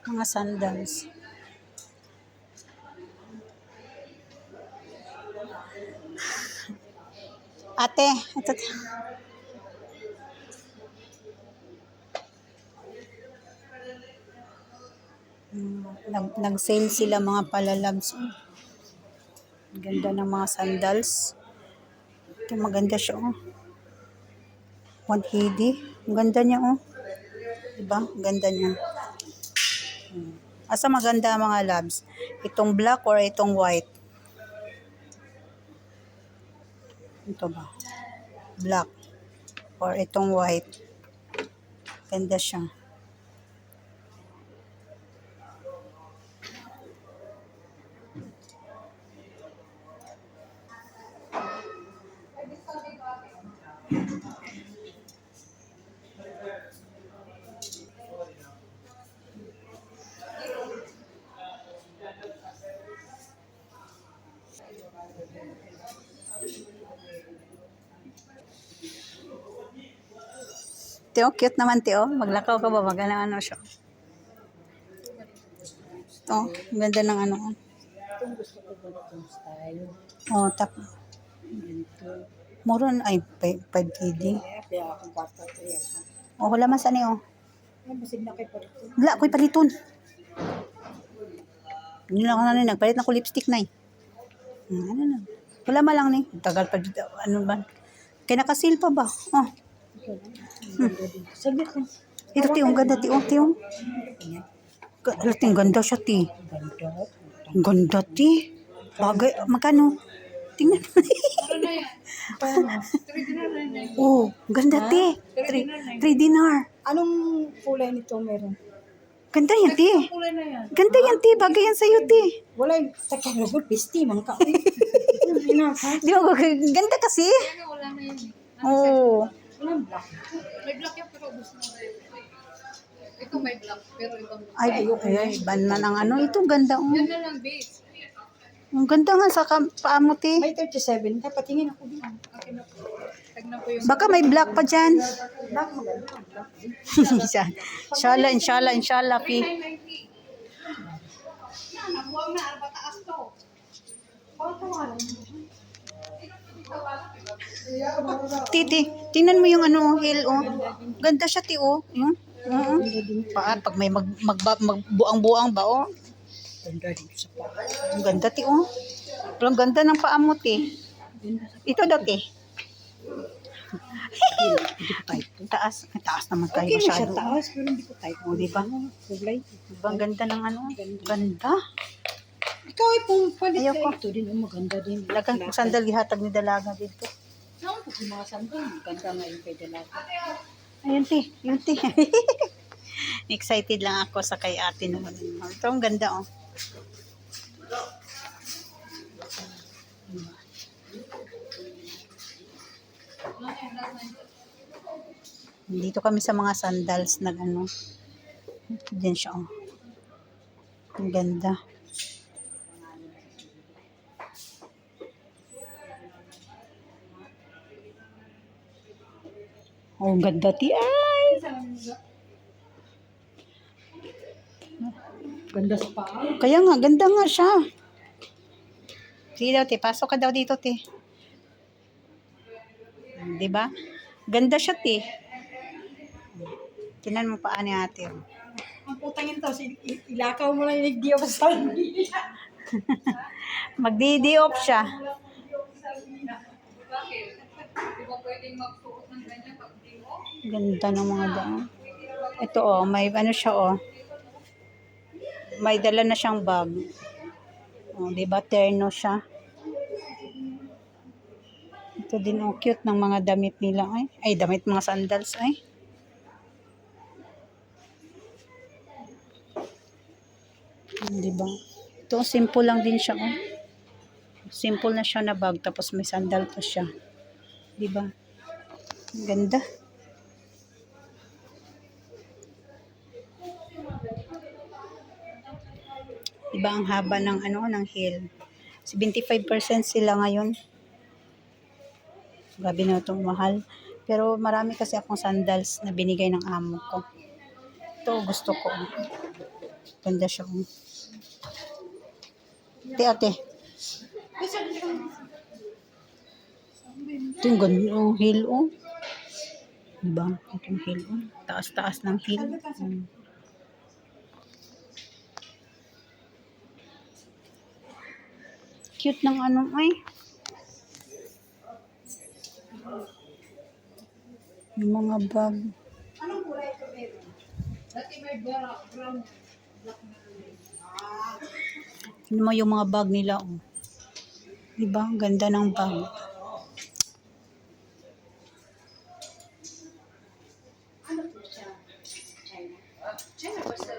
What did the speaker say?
Mga sandals. Ate, ito. Mm, Nag, nag-sale sila mga palalabs. Ganda ng mga sandals. Ito maganda siya oh. 180. Ang ganda niya oh. Diba? Ang ganda niya. Asa maganda mga labs? Itong black or itong white? Ito ba? Black. Or itong white. Ganda siya. Teo, cute naman Teo. Maglakaw ka ba? Maganda ano siya. Ito, ang ganda ng ano. Itong gusto ko ganitong style. Oh, tap. Mura na, ay, 5 KD. Kaya kaya akong bata ko yan. ha. Oh, wala man sa niyo. Ay, basig na kay. Wala, ako'y paliton. Hindi lang ako na rin, nagpalit na ko lipstick na eh. Hmm, ano na. Wala ma lang ni. Tagal pa dito. Ano ba? Kaya nakasil pa ba? Oh. Saglit lang. ito ti, ang ganda ti, oh, ti, oh. Ayan. Ga- Ito, ang ganda siya ti. Ganda. Ang ganda ti. Bagay, magkano? Tingnan mo. Oh, ganda ti. 3 dinar. Anong kulay nito meron? Ganda yan ti. Ganda yan ti. Bagay yan sa'yo ti. Wala yung takalagod, pisti, man ka. Ha? Di ba, ganda kasi. Wala na eh. Walang black. May black yan pero gusto mo. Ito may black pero ibang black. Ay, ay, ay, ban na ng ano. Ito, ganda. Oh. Yan na lang base. Ang ganda nga sa paa mo. May 37. Dapat tingin ako din. Akin na po. Tignan ko yung Baka may black pa dyan. Black maganda. Inshallah, inshallah, inshallah, pi. 990. Ang buwang na, arba taas to. Titi, tingnan mo yung ano, hill, oh. Ganda siya, ti, oh. Yung, oo. Paa, pag may mag, mag, magbuang-buang ba, oh. Ganda din sa pa. Ang ganda, ti, oh. Ang ganda ng paa mo, ti. Ito daw, ti. Ko. Taas. Taas naman tayo Okay masyado. taas, pero hindi ko type. O, di ba? Kulay. Diba, ang ganda ng ano? Ganda. Ikaw ay pumpalit Ayoko. ka ito din. Ang maganda din. Lagang sandal gihatag ni dalaga dito. Ko yung mga sandal? Maganda nga yung kay Dalaga. Ayun, ti. Yun, ti. Excited lang ako sa kay ate naman. Ito, ang ganda, oh. Dito kami sa mga sandals na ano. Diyan siya, oh. Ang ganda. Oh, ang ganda ti. Ay! Ganda sa paa. Kaya nga, ganda nga siya. Sige daw, te. Pasok ka daw dito, te. Di ba? Ganda siya, te. Tinan mo pa ni ate. oh. Ang putang ito, si, i- ilakaw mo lang yung nagdiyo pa sa Magdi-de-off siya. Bakit? Di ba pwedeng magsuot ng ganyan pag di mo? Ganda ng mga daan. Ito, oh. May ano siya, oh. May dala na siyang bag. Oh, di ba? Terno siya. Ito din, oh. Cute ng mga damit nila, ay. Ay, damit mga sandals, ay. Di ba? Ito, simple lang din siya, oh. Simple na siya na bag, tapos may sandal pa siya. Di ba? Ang Ganda. Diba ang haba ng ano ng heel? 75% sila ngayon. Grabe na itong mahal. Pero marami kasi akong sandals na binigay ng amo ko. Ito gusto ko. Ganda siya. Ate, ate. Ito yung ganda. Oh, hill, oh. Diba? Ito yung hill, oh. Taas-taas ng hill. Mm. Cute ng ano, ay. Yung mga bag. Anong kulay ito, baby? Dati may brown, black na Ano mo yung mga bag nila, oh. Diba? Ang ganda ng bag. Ano po siya? China? China po sa...